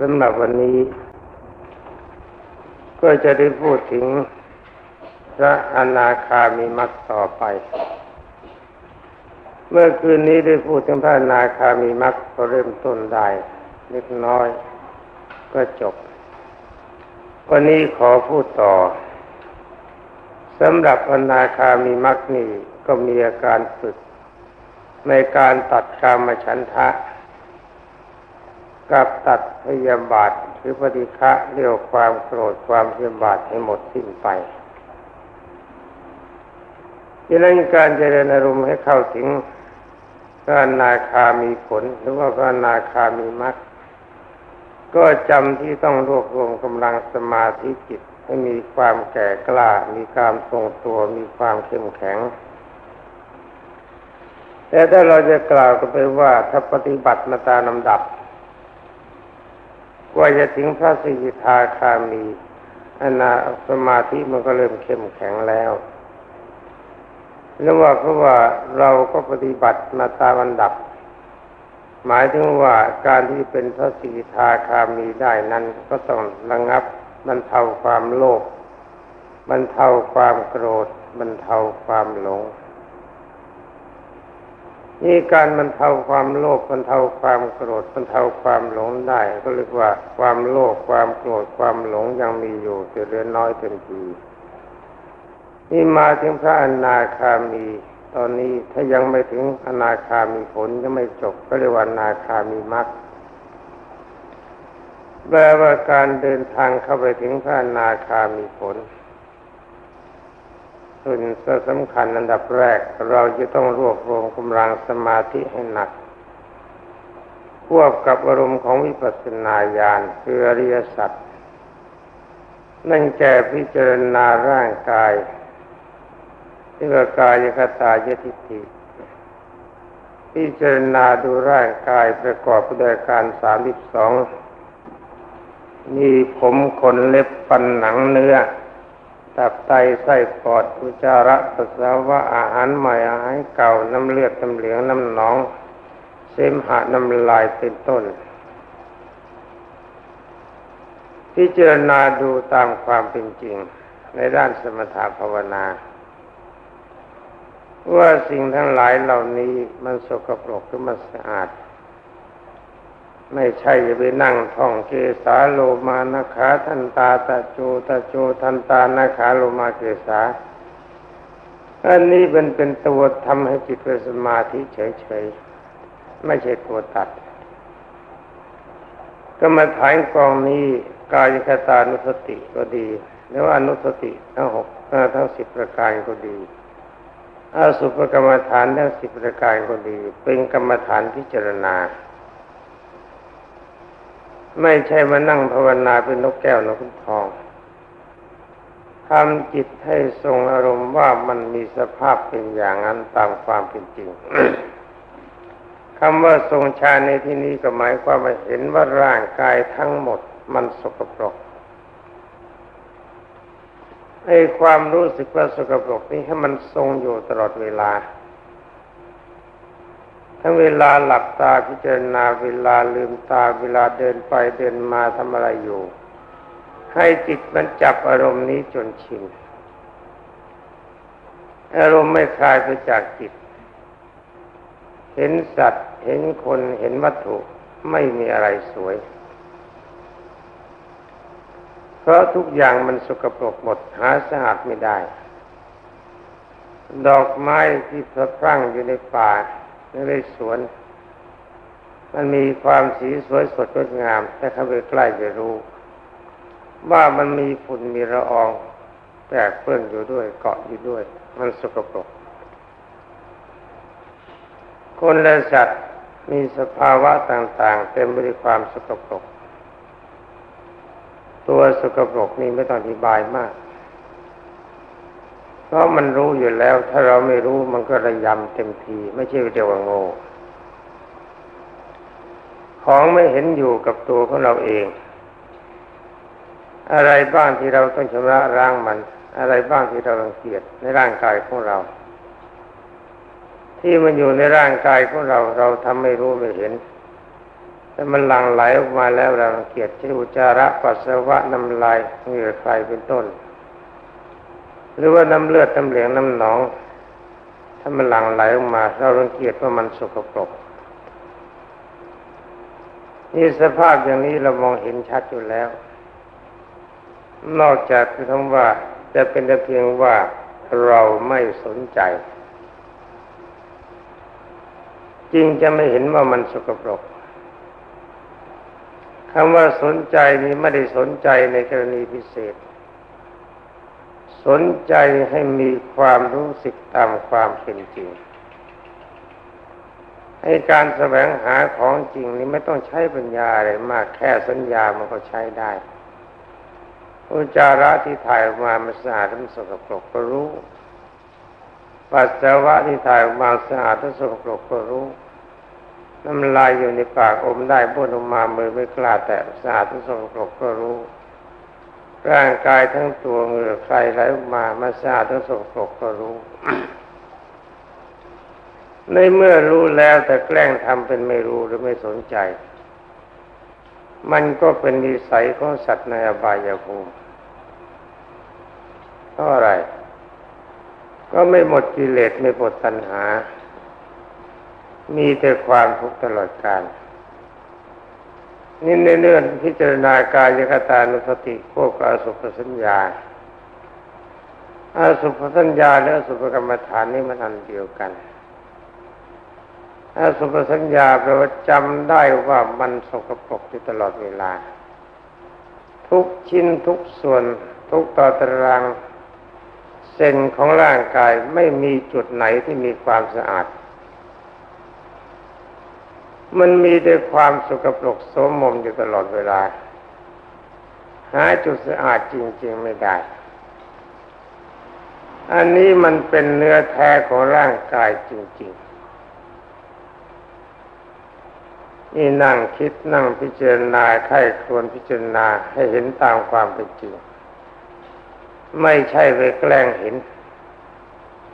สำหรับวันนี้ ก็จะได้พูดถึงพระอนาคามีมักต่อไป เมื่อคืนนี้ได้พูดถึงพระอนาคามีมักก็เริ่มต้นได้เล็กน้อย ก็จบ วันนี้ขอพูดต่อสำหรับอนาคามีมักนี่ก็มีอาการฝึกในการตัดกามฉันทะ กับตัดพยาบาทหรือปฏิฆะเรียกความโกรธความพยาบาทให้หมดสิ้นไปดังนั้นการเจริญอารมณ์ให้เข้าถึงพระนาคามีผลหรือว่าพระนาคามีมรรคก็จำที่ต้องรวบรวมกำลังสมาธิจิตให้มีความแก่กล้า มีความทรงตัว มีความเข้มแข็ง แต่ถ้าเราจะกล่าวกันไปว่าถ้าปฏิบัติมาตามลำดับ ว่าจะถึงพระสิทธาคามีอนาสมาธิมันก็เริ่มเข้มแข็งแล้วแล้วว่าเพราะว่าเราก็ปฏิบัติมาตามลำดับ หมายถึงว่าการที่เป็นพระสิทธาคามีได้นั้น ก็ต้องระงับบรรเทาความโลภบรรเทาความโกรธบรรเทาความหลง นี่การบรรเทาความโลภบรรเทาความโกรธบรรเทาความหลงได้ ก็เรียกว่าความโลภความโกรธความหลงยังมีอยู่แต่เรือนน้อยเต็มทีนี่มาถึงพระอนาคามี ตอนนี้ถ้ายังไม่ถึงอนาคามีผลยังไม่จบก็เรียกว่าอนาคามีมรรคแปลว่าการเดินทางเข้าไปถึงพระอนาคามีผล ส่วนสำคัญอันดับแรก เราจะต้องรวบรวมกำลังสมาธิให้หนัก ควบกับอารมณ์ของวิปัสสนาญาณคืออริยสัจนั่นแก่พิจารณาร่างกายที่ว่ากายคตายทิฏฐิพิจารณาดูร่างกายประกอบด้วยการสามสิบสองมีผมขนเล็บฟันหนังเนื้อ ตับไตไส้ปอดอุจจาระปัสสาวะอาหารใหม่อาหารเก่าน้ำเลือดน้ำเหลืองน้ำหนอง เสมหะน้ำลายเป็นต้น พิจารณาดูตามความเป็นจริง ในด้านสมถะภาวนา ว่าสิ่งทั้งหลายเหล่านี้มันสกปรกหรือมันสะอาด ไม่ใช่จะไปนั่งท่องเกสาโลมานาขาทันตาตะโจตะโจทันตานาขาโลมาเกสาอันนี้เป็นเป็นตัวทำให้จิตเป็นสมาธิเฉยๆไม่ใช่ตัวตัดก็มาถ่ายกองนี้กายคตานุสติก็ดีหรือว่าอนุสติทั้งหกทั้งสิบประการก็ดีอาสุภกรรมฐานทั้งสิบประการก็ดี เป็นกรรมฐานพิจารณา ไม่ใช่มานั่งภาวนาเป็นนกแก้วนกขุนทองทำจิตให้ทรงอารมณ์ว่ามันมีสภาพเป็นอย่างนั้นตามความเป็นจริงคำว่าทรงฌานในที่นี้ก็หมายความว่าเห็นว่าร่างกายทั้งหมดมันสกปรกไอ้ความรู้สึกว่าสกปรกนี้ให้มันทรงอยู่ตลอดเวลา ทั้งเวลาหลับตาพิจารณาเวลาลืมตาเวลาเดินไปเดินมาทำอะไรอยู่ ให้จิตมันจับอารมณ์นี้จนชินอารมณ์ไม่คลายไปจากจิต เห็นสัตว์ เห็นคนเห็นวัตถุไม่มีอะไรสวย เพราะทุกอย่างมันสกปรกหมดหาสะอาดไม่ได้ ดอกไม้ที่สะพรั่งอยู่ในป่า ในสวน มันมีความสีสวยสดงดงามแต่เข้าไปใกล้จะรู้ ว่ามันมีฝุ่นมีละอองแตกเปื้อนอยู่ด้วยเกาะอยู่ด้วย มันสกปรกคนและสัตว์มีสภาวะต่างๆ เต็มไปด้วยความสกปรก ตัวสกปรกนี่ไม่ต้องอธิบายมาก เพราะมันรู้อยู่แล้ว ถ้าเราไม่รู้มันก็ระยำเต็มที ไม่ใช่เดียวโง่ของไม่เห็นอยู่กับตัวของเราเอง อะไรบ้างที่เราต้องชำระร่างมัน อะไรบ้างที่เราต้องเกียดในร่างกายของเรา ที่มันอยู่ในร่างกายของเรา เราทำไม่รู้ไม่เห็นแต่มันหลั่งไหลออกมาแล้วเราเกียดที่อุจจาระปัสสาวะน้ำลายเหงื่อใครเป็นต้น หรือว่าน้ำเลือดน้ำเหลืองน้ำหนอง ถ้ามันหลั่งไหลออกมา เรารังเกียจว่ามันสกปรกนี่สภาพอย่างนี้เรามองเห็นชัดอยู่แล้ว นอกจากคือคำว่าจะเป็นแต่เพียงว่าเราไม่สนใจ จริงจะไม่เห็นว่ามันสกปรกคำว่าสนใจนี้ไม่ได้สนใจในกรณีพิเศษ สนใจให้มีความรู้สึกตามความเป็นจริงให้การแสวงหาของจริงนี้ไม่ต้องใช้ปัญญาอะไรมากแค่สัญญามันก็ใช้ได้อุจาระที่ถ่ายออกมามันสะอาดมันสกปรกก็รู้ปัสสาวะที่ถ่ายออกมาสะอาดและสกปรกก็รู้ น้ำลายอยู่ในปากอมได้บ้วนออกมามือไม่กล้าแตะสะอาดและสกปรกก็รู้ ร่างกายทั้งตัวเหงื่อใครไหลออกมามาสะอาดและสกปรกก็รู้ ในเมื่อรู้แล้วแต่แกล้งทำเป็นไม่รู้หรือไม่สนใจ มันก็เป็นนิสัยของสัตว์ในอบายภูมิเพราะอะไร ก็ไม่หมดกิเลสไม่หมดตัณหา มีแต่ความทุกข์ตลอดกาล นี่ในเรื่องพิจารณากายกตานุสติพวกอาสุภสัญญาอาสุภสัญญาและอสุภกรรมฐานนี่มันอันเดียวกันอาสุภสัญญาแปลว่าจำได้ว่ามันสกปรกอยู่ตลอดเวลา ทุกชิ้นทุกส่วน ทุกต่อตารางเส้นของร่างกายไม่มีจุดไหนที่มีความสะอาด มันมีแต่ความสกปรกโสมมอยู่ตลอดเวลา หาจุดสะอาดจริง ๆ ไม่ได้ อันนี้มันเป็นเนื้อแท้ของร่างกายจริง ๆ นี่นั่งคิดนั่งพิจารณาไข้ควรพิจารณาให้เห็นตามความเป็นจริง ไม่ใช่ไปแกล้งเห็น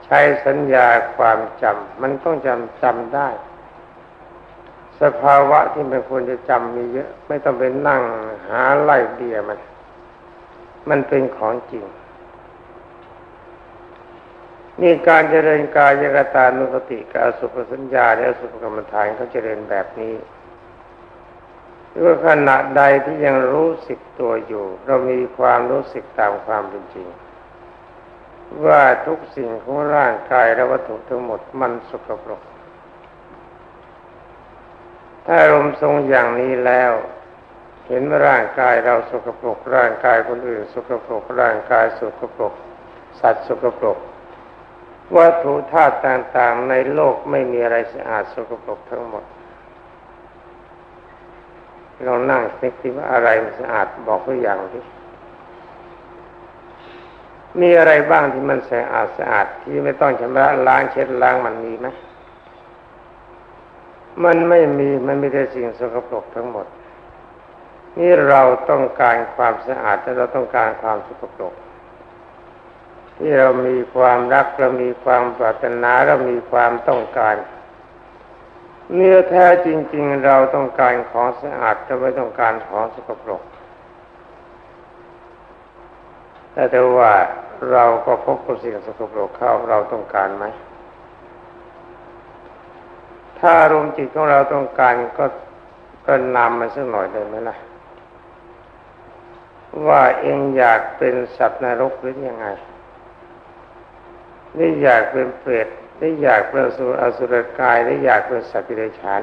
ใช้สัญญาความจำมันต้องจำจำได้ สภาวะที่มันควรจะจำมีเยอะ ไม่ต้องไปนั่งหาไล่เบียมัน มันเป็นของจริงนี่การเจริญกายกตานุสติกับสุภสัญญาและสุภกรรมฐานเขาเจริญแบบนี้หรือว่าขณะใดที่ยังรู้สึกตัวอยู่ เรามีความรู้สึกตามความเป็นจริง ว่าทุกสิ่งของร่างกายและวัตถุทั้งหมดมันสกปรก ถ้าอารมณ์ทรงอย่างนี้แล้ว เห็นว่าร่างกายเราสกปรกร่างกายคนอื่นสกปรกร่างกายสกปรกสัตว์สกปรกวัตถุธาตุต่างๆในโลกไม่มีอะไรสะอาดสกปรกทั้งหมด เรานั่งนึกที่ว่าอะไรมันสะอาดบอกตัวอย่างที่มีอะไรบ้างที่มันสะอาดสะอาดที่ไม่ต้องชำระล้างเช็ดล้างมันมีไหม มันไม่มีมันมีแต่สิ่งสกปรกทั้งหมด นี่เราต้องการความสะอาดแต่เราต้องการความสกปรกที่เรามีความรักเรามีความปรารถนาเรามีความต้องการเนื้อแท้จริง ๆ เราต้องการของสะอาดจะไม่ต้องการของสกปรกแต่แต่ว่าเราก็พบกับสิ่งสกปรกเข้าเราต้องการไหม ถ้าอารมณ์จิตของเราต้องการก็ก็นำมาสักหน่อยได้ไหมล่ะ ว่าเองอยากเป็นสัตว์นรกหรือยังไงนี่อยากเป็นเปรตได้อยากเป็นสุอสุรกายได้อยากเป็นสัตว์ดิเรชัน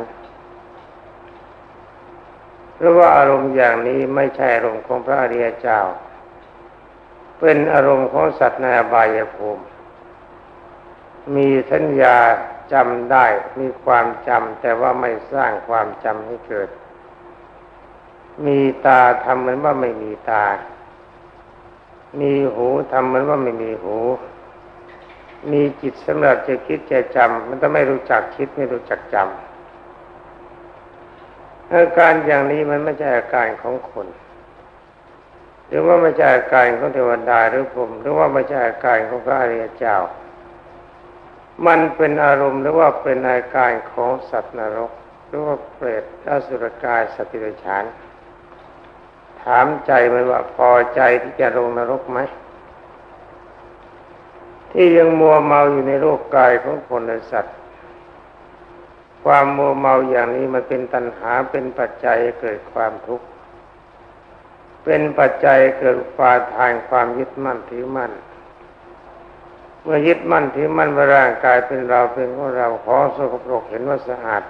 เพราะว่าอารมณ์อย่างนี้ไม่ใช่อารมณ์ของพระอริยเจ้า เป็นอารมณ์ของสัตว์ในอบายภูมิ มีสัญญา จำได้มีความจำแต่ว่าไม่สร้างความจำให้เกิด มีตาทำเหมือนว่าไม่มีตา มีหูทำเหมือนว่าไม่มีหู มีจิตสำหรับจะคิดจะจำมันต้องไม่รู้จักคิดไม่รู้จักจำอาการอย่างนี้มันไม่ใช่อาการของคนหรือว่าไม่ใช่อาการของเทวดาหรือผม หรือว่าไม่ใช่อาการของพระอริยเจ้า มันเป็นอารมณ์หรือว่าเป็นอาการของสัตว์นรก หรือว่าเปรตอสุรกายสติรฉาน ถามใจมันว่าพอใจที่จะลงนรกไหม ที่ยังมัวเมาอยู่ในโลกกายของคนและสัตว์ ความมัวเมาอย่างนี้มันเป็นตัณหาเป็นปัจจัยเกิดความทุกข์ เป็นปัจจัยเกิดฟาทานความยึดมั่นถือมั่น เมื่อยึดมั่นถือมั่นว่าร่างกายเป็นเราเป็นของเราของสกปรกเห็นว่าสะอาด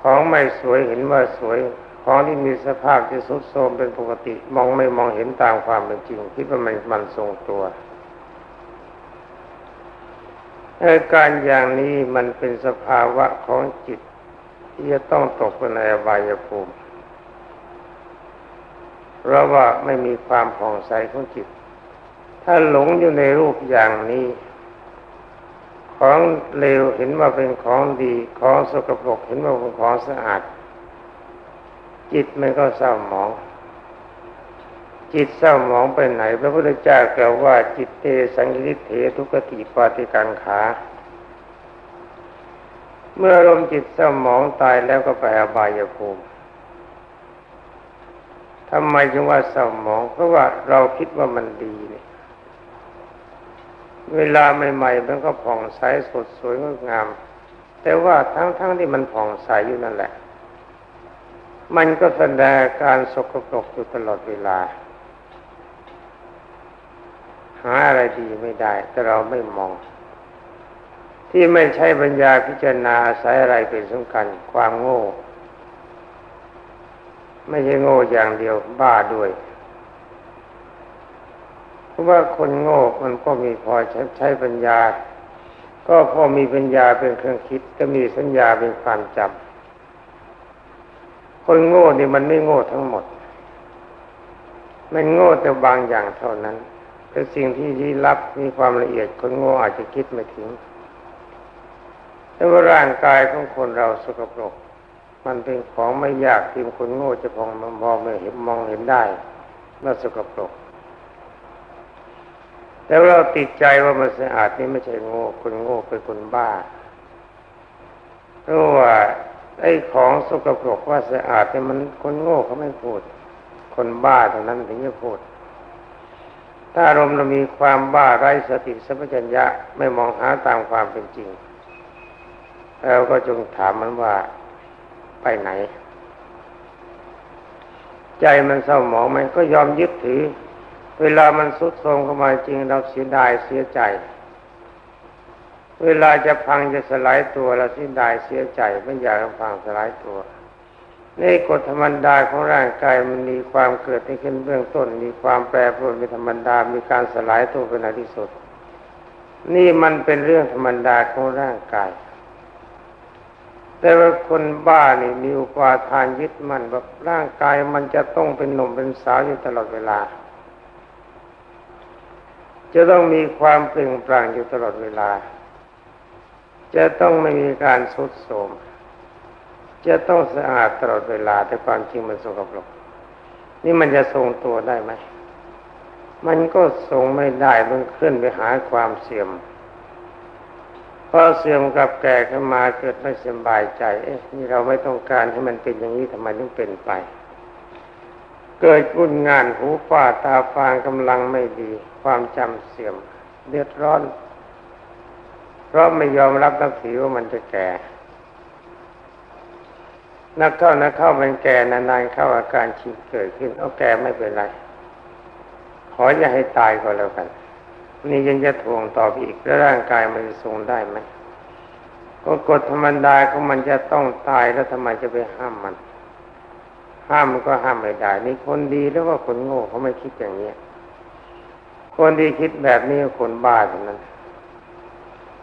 ของไม่สวยเห็นว่าสวย ของที่มีสภาพที่สุดโทรมเป็นปกติ มองไม่มองเห็นตามความเป็นจริงคิดว่ามันมันทรงตัวอาการอย่างนี้มันเป็นสภาวะของจิตที่จะต้องตกไปในอบายภูมิ เพราะว่าไม่มีความผ่องใสของจิต ถ้าหลงอยู่ในรูปอย่างนี้ ของเลวเห็นว่าเป็นของดี ของสกปรกเห็นว่าเป็นของสะอาด จิตมันก็เศร้าหมอง จิตเศร้าหมองไปไหน พระพุทธเจ้ากล่าวว่า จิตเตสังกิเถทุกติปาติกังขาเมื่อลมจิตเศร้าหมองตายแล้วก็ไปอบายภูมิทำไมจึงว่าเศร้าหมอง เพราะว่าเราคิดว่ามันดีเนี่ย เวลาใหม่ๆมันก็ผ่องใสสดสวยงดงาม แต่ว่าทั้งๆทที่มันผ่องใสอยู่นั่นแหละ มันก็แสดงการสกปรกอยู่ตลอดเวลา หาอะไรดีไม่ได้ แต่เราไม่มอง ที่ไม่ใช่ปัญญาพิจารณาอาศัยอะไรเป็นสำคัญความโง่ ไม่ใช่โง่อย่างเดียวบ้าด้วย ราะว่าคนโง่มันก็มีพอใช้ใช้ปัญญา ก็พอมีปัญญาเป็นเครื่องคิดก็มีสัญญาเป็นความจำคนโง่นี่มันไม่โง่ทั้งหมด มันโง่แต่บางอย่างเท่านั้นแต่สิ่งที่ลี้ลับมีความละเอียดคนโง่อาจจะคิดไม่ถึงแต่ว่าร่างกายของคนเราสกปรก มันเป็นของไม่ยากที่คนโง่จะพองมองไม่เห็นมองเห็นได้ว่าสกปรก แต่เราติดใจว่ามันสะอาดนี่ไม่ใช่โง่คนโง่เป็นคนบ้าเพราะว่าไอ้ของสกปรกว่าสะอาดเนี่ยมันคนโง่เขาไม่พูด คนบ้าเท่านั้นถึงจะพูด ถ้าอารมณ์เรามีความบ้าไร้สติสัมปชัญญะไม่มองหาตามความเป็นจริงเราก็จงถามมันว่าไปไหน ใจมันเศร้าหมองมันก็ยอมยึดถือ เวลามันสุดโทรมเข้ามาจริงเราเสียดายเสียใจ เวลาจะพังจะสลายตัวเราเสียดายเสียใจไม่อยากพังสลายตัวในกฎธรรมดาของร่างกายมันมีความเกิดขึ้นเบื้องต้น มีความแปรปรวนเป็นธรรมดา มีการสลายตัวเป็นอที่สุด นี่มันเป็นเรื่องธรรมดาของร่างกาย แต่ว่าคนบ้านี่มีอุปาทานยึดมั่นว่าร่างกายมันจะต้องเป็นหนุ่มเป็นสาวอยู่ตลอดเวลา จะต้องมีความเปล่งปลั่งอยู่ตลอดเวลา จะต้องไม่มีการสุดโทมจะต้องสะอาดตลอดเวลา แต่ความจริงมันสกปรกนี่มันจะทรงตัวได้ไหม มันก็ทรงไม่ได้มันขึ้นไปหาความเสื่อมพอเสื่อมกับแก่ขึ้นมาเกิดไม่สบายใจ เอ๊ะนี่เราไม่ต้องการให้มันเป็นอย่างนี้ทำไมถึงเป็นไป เกิดกุนงานหูฝ้าตาฟางกำลังไม่ดี ความจำเสื่อม เดือดร้อน เพราะไม่ยอมรับนักถือว่ามันจะแก่ นักเข้านักเข้ามันแก่นานๆเข้าอาการชิดเกิดขึ้นเอาแก่ไม่เป็นไร ขออย่าให้ตายก็แล้วกัน นี่ยังจะทวงต่ออีกแล้วร่างกายมันจะทรงได้ไหมก็กฎธรรมดาของมันจะต้องตายแล้วทำไมจะไปห้ามมัน ห้ามมันก็ห้ามไม่ได้ นี่คนดีแล้วก็คนโง่เขาไม่คิดอย่างนี้ คนที่คิดแบบนี้คนบ้าเท่านั้น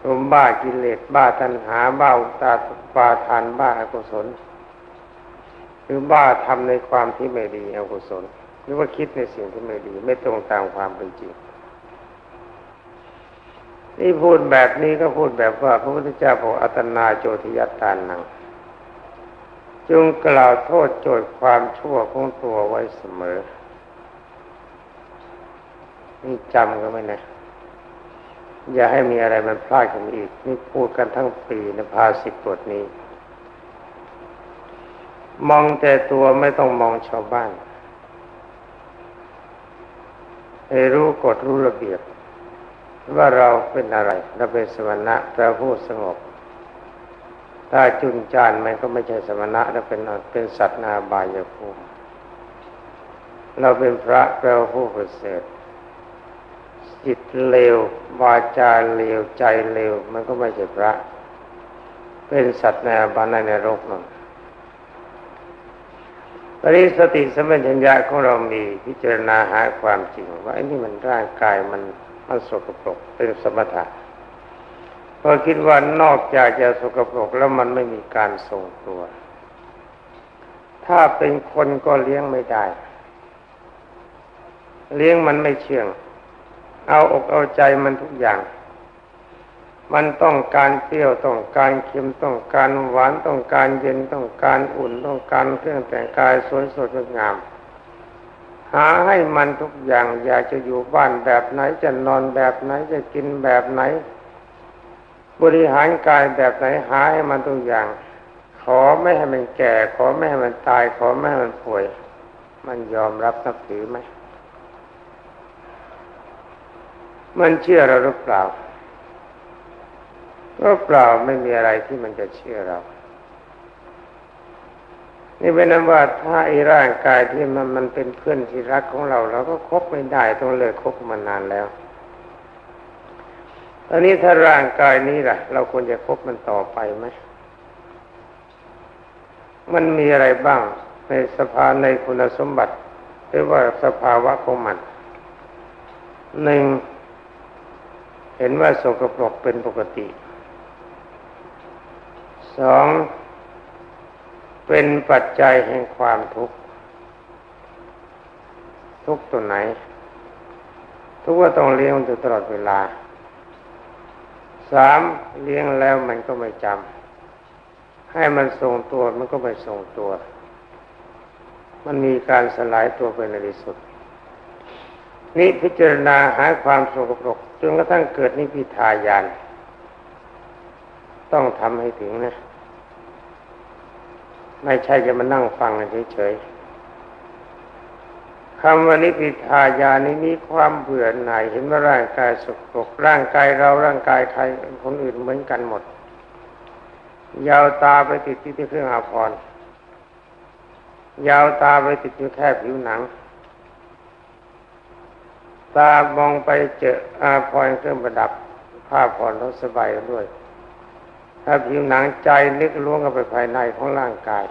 คนบ้ากิเลสบ้าตัณหาบ้าอุตาปาทานบ้าอกุศล หรือบ้าทำในความที่ไม่ดีอกุศล หรือว่าคิดในสิ่งที่ไม่ดี ไม่ตรงตามความเป็นจริงนี่พูดแบบนี้ก็พูดแบบว่าพระพุทธเจ้าบอกอัตนาโจทิยตานังจงกล่าวโทษโจทย์ความชั่วของตัวไว้เสมอ นี่จำกันไหมนะอย่าให้มีอะไรมันพลาดกันอีก นี่พูดกันทั้งปีนะพาสิบบทนี้ มองแต่ตัวไม่ต้องมองชาวบ้านให้รู้กฎรู้ระเบียบ ว่าเราเป็นอะไรเราเป็นสมณะแปลผู้สงบ ถ้าจุนจานมันก็ไม่ใช่สมณะเราเป็นเป็นสัตว์นาบายภูมิเราเป็นพระแปลผู้ประเสริฐ จิตเลววาจาเลวใจเลวมันก็ไม่ใช่พระ เป็นสัตว์ในอบายในโรกนั่นตอนนี้สติสมัญญาของเรามีพิจารณาหาความจริงว่าไอ้นี่มันร่างกายมันมันสกปรกเป็นสมถะพอคิดว่านอกจากจะสกปรกแล้วมันไม่มีการทรงตัว ถ้าเป็นคนก็เลี้ยงไม่ได้ เลี้ยงมันไม่เชื่อง เอาอกเอาใจมันทุกอย่าง มันต้องการเปรี้ยวต้องการเค็มต้องการหวานต้องการเย็นต้องการอุ่นต้องการเครื่องแต่งกายสวยสดงดงาม หาให้มันทุกอย่าง อยากจะอยู่บ้านแบบไหนจะนอนแบบไหนจะกินแบบไหน บริหารกายแบบไหนหาให้มันทุกอย่าง ขอไม่ให้มันแก่ ขอไม่ให้มันตาย ขอไม่ให้มันป่วย มันยอมรับนับถือไหม มันเชื่อเราหรือเปล่า ก็เปล่าไม่มีอะไรที่มันจะเชื่อเรา นี่เป็นนั้นว่าถ้าไอ้ร่างกายที่มันมันเป็นเพื่อนที่รักของเรา เราก็คบไม่ได้ต้องเลยคบมานานแล้วตอนนี้ถ้าร่างกายนี้ล่ะ เราควรจะคบมันต่อไปไหมมันมีอะไรบ้างในสภาในคุณสมบัติหรือว่าสภาวะของมันหนึ่ง เห็นว่าสกปรกเป็นปกติสองเป็นปัจจัยแห่งความทุกข์ ทุกตัวไหน ทุกว่าต้องเลี้ยงอยู่ตลอดเวลาสามเลี้ยงแล้วมันก็ไม่จำให้มันทรงตัวมันก็ไม่ทรงตัว มันมีการสลายตัวไปในที่สุด นี่พิจารณาหาความสกปรก นกระทั่งเกิดนิพิทายาน ต้องทำให้ถึงนะ ไม่ใช่จะมานั่งฟังเฉยๆคำว่านิพิทายานี้มีความเบื่อหน่ายเห็นว่าร่างกายสกปรกร่างกายเราร่างกายใครคนอื่นเหมือนกันหมด ยาวตาไปติดที่เครื่องอาภรณ์ยาวตาไปติดอยู่แค่ผิวหนัง ตามองไปเจออาภรเครื่องประดับ ผ้าผ่อนรถสบายด้วย ถ้าผิวหนังใจลึกล้วงเข้าไปภายในของร่างกาย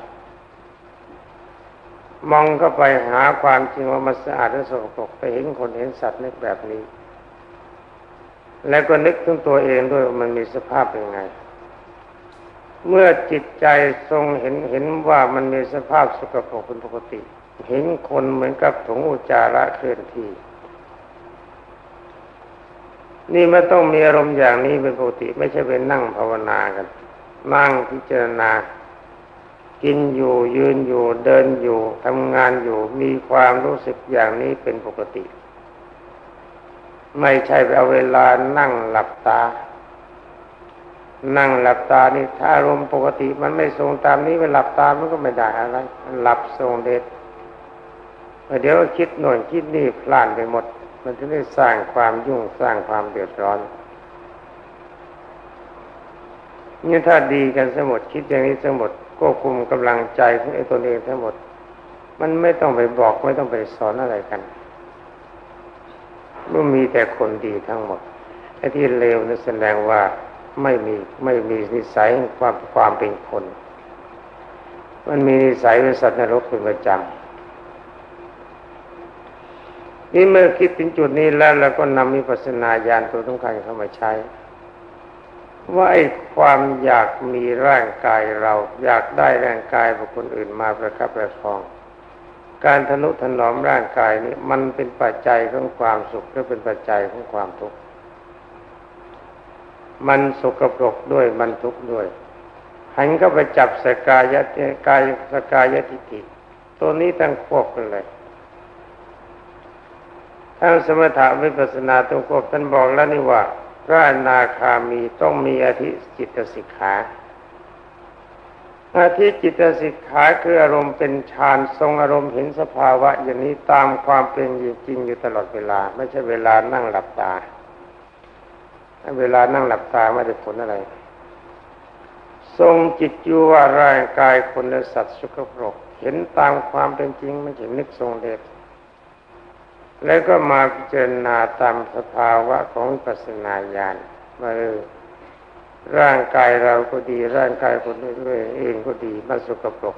มองเข้าไปหาความจริงว่ามันสะอาดและสกปรกไปเห็นคนเห็นสัตว์นึกแบบนี้ แล้วก็นึกถึงตัวเองด้วยมันมีสภาพเป็นไง เมื่อจิตใจทรงเห็นเห็นว่ามันมีสภาพสกปรกเป็นปกติ เห็นคนเหมือนกับถุงอุจจาระเคลื่อนที่ นี่มันต้องมีอารมณ์อย่างนี้เป็นปกติ ไม่ใช่เป็นนั่งภาวนากัน นั่งพิจารณา กินอยู่ยืนอยู่เดินอยู่ทำงานอยู่ มีความรู้สึกอย่างนี้เป็นปกติ ไม่ใช่ไปเอาเวลานั่งหลับตา นั่งหลับตานี่ถ้าอารมณ์ปกติ มันไม่ทรงตามนี้ไปหลับตามันก็ไม่ได้อะไรหลับทรงเด็ดเดี๋ยวคิดหน่วยคิดนี่พลานไปหมด มันจะได้สร้างความยุ่งสร้างความเดือดร้อนนี่ถ้าดีกันสมดคิดอย่างนี้สมดควบคุมกำลังใจของไอ้ตนเองทั้งหมด มันไม่ต้องไปบอกไม่ต้องไปสอนอะไรกันมื่อมีแต่คนดีทั้งหมดไอ้ที่เลวนั่นแสดงว่าไม่มีไม่มีนิสัยความความเป็นคน มันมีนิสัยเป็นสัตว์นรกเป็นประจำ นี่เมื่อคิดถึงจุดนี้แล้วเราก็นำมิปัสนาญาณตัวสำคัญเข้ามาใช้ ว่าไอ้ความอยากมีร่างกายเรา อยากได้ร่างกายบุคคลอื่นมาประคับประคอง การทนุถนอมร่างกายนี้มันเป็นปัจจัยของความสุขหรือเป็นปัจจัยของความทุกข์มันสุกปรกด้วยมันทุกข์ด้วยหันก็ไปจับสกายะกายสกายะทิฏฐิตัวนี้ตั้งควบกันเลย ทั้งสมถะวิปัสนาตุกบท่านบอกแล้วนี่ว่า พระนาคามีต้องมีอธิจิตสิกขาอาทิจิตสิกขาคืออารมณ์เป็นฌานทรงอารมณ์เห็นสภาวะ อย่างนี้ตามความเป็นจริงอยู่ตลอดเวลา ไม่ใช่เวลานั่งหลับตา เวลานั่งหลับตาไม่ได้ผลอะไร ทรงจิตอยู่ว่าร่างกายคนและสัตว์สุขภพเห็นตามความเป็นจริงไม่ใช่นึกทรงเดช แล้วก็มาพิจารณาตามสภาวะของปัสนาญาณว่าร่างกายเราก็ดี ร่างกายคนอื่นเองก็ดีมันสกปรก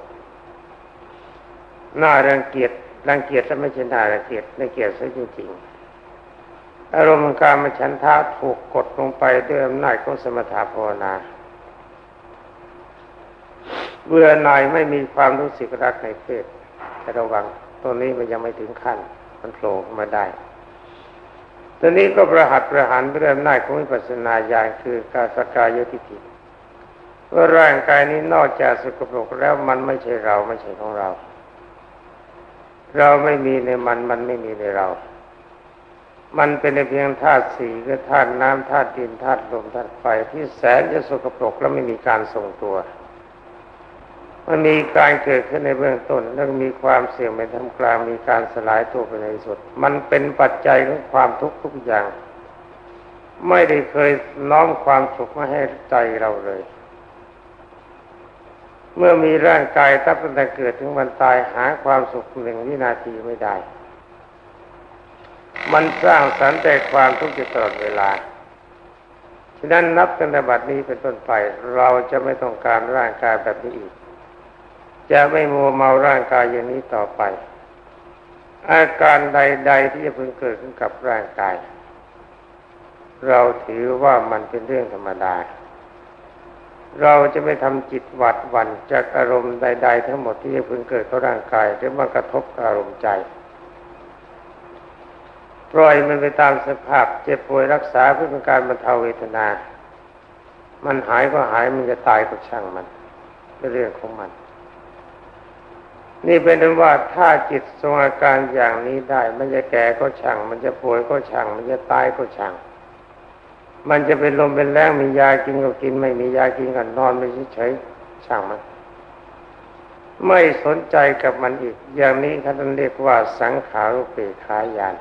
น่ารังเกียจรังเกียจถ้าไม่ใช่น่ารังเกียจไม่เกียจซะจริงๆอารมณ์การมฉันทะถูกกดลงไปด้วยอำนาจของสมถะภาวนาเบื่อหน่ายไม่มีความรู้สึกรักในเพศแต่ระวังตัวนี้มันยังไม่ถึงขั้น มันโผล่มาได้ตอนนี้ก็ประหัตประหารด้วยอำนาของวิปัสสนาญาณคือกาสกายทิฏฐิว่าร่างกายนี้นอกจากสกปรกแล้วมันไม่ใช่เราไม่ใช่ของเรา เราไม่มีในมันมันไม่มีในเรา มันเป็นเพียงธาตุสีคือธาตุน้ำธาตุดินธาตุลมธาตุไฟที่แสนจะสกปรกและไม่มีการทรงตัว มันมีการเกิดขึ้นในเบื้องต้น แล้วมีความเสื่อมในทำกลางมีการสลายตัวไปในสุด มันเป็นปัจจัยของความทุกข์ทุกอย่าง ไม่ได้เคยน้อมความสุขมาให้ใจเราเลย เมื่อมีร่างกายตั้งแต่เกิดถึงวันตายหาความสุขหนึ่งวินาทีไม่ได้ มันสร้างสรรค์แต่ความทุกข์อยู่ตลอดเวลาฉะนั้นนับตั้งแต่บัดนี้เป็นต้นไปเราจะไม่ต้องการร่างกายแบบนี้อีก จะไม่มัวเมาร่างกายอย่างนี้ต่อไป อาการใด ๆ ที่จะพึงเกิดขึ้นกับร่างกาย เราถือว่ามันเป็นเรื่องธรรมดา เราจะไม่ทำจิตหวัดหวั่นจากอารมณ์ใด ๆ ทั้งหมดที่จะพึงเกิดกับร่างกายหรือมากระทบอารมณ์ใจปล่อยมันไปตามสภาพเจ็บป่วยรักษาเพื่อเป็นการบรรเทาเวทนา มันหายก็หายมันจะตายก็ช่างมันเป็นเรื่องของมัน นี่เป็นว่าถ้าจิตทรงอาการอย่างนี้ได้ มันจะแก่ก็ช่าง มันจะป่วยก็ช่าง มันจะตายก็ช่าง มันจะเป็นลมเป็นแรงมียากินก็กิน ไม่มียากินก็นอนไม่เฉยช่างมัน ไม่สนใจกับมันอีก อย่างนี้ท่านเรียกว่าสังขารุเปขายาน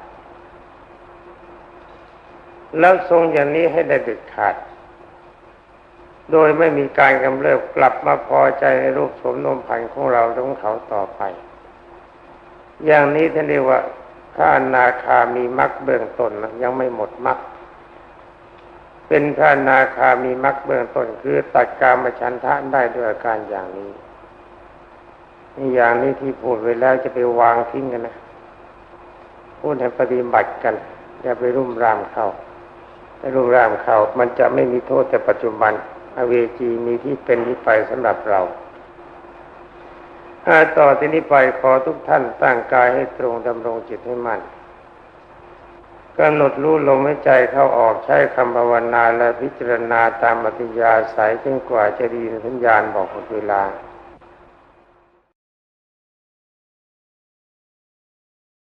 แล้วทรงอย่างนี้ให้ได้เด็ดขาด โดยไม่มีการกำเริบกลับมาพอใจในรูปสมนมพันธ์ของเราของเขาต่อไป อย่างนี้ท่านเรียกว่าถ้านาคามีมรรคเบื้องต้นนะยังไม่หมดมรรคเป็นพระนาคามีมรรคเบื้องต้นคือตัดการมาชันทะได้ด้วยอาการอย่างนี้นี่อย่างนี้ที่พูดไว้แล้วจะไปวางทิ้งกันนะ พูดให้ปฏิบัติกันอย่าไปรุ่มรามเขาถ้ารุ่มรามเข้ามันจะไม่มีโทษแต่ปัจจุบัน อเวจีมีที่เป็นที่ไปสำหรับเราต่อที่นี้ไปขอทุกท่านตั้งกายให้ตรงดำรงจิตให้มั่นกำหนดรู้ลมหายใจเข้าออกใช้คำภาวนาและพิจารณาตามอัิยาสายจนกว่าจะดีสัญญาณบอกหมดเวลา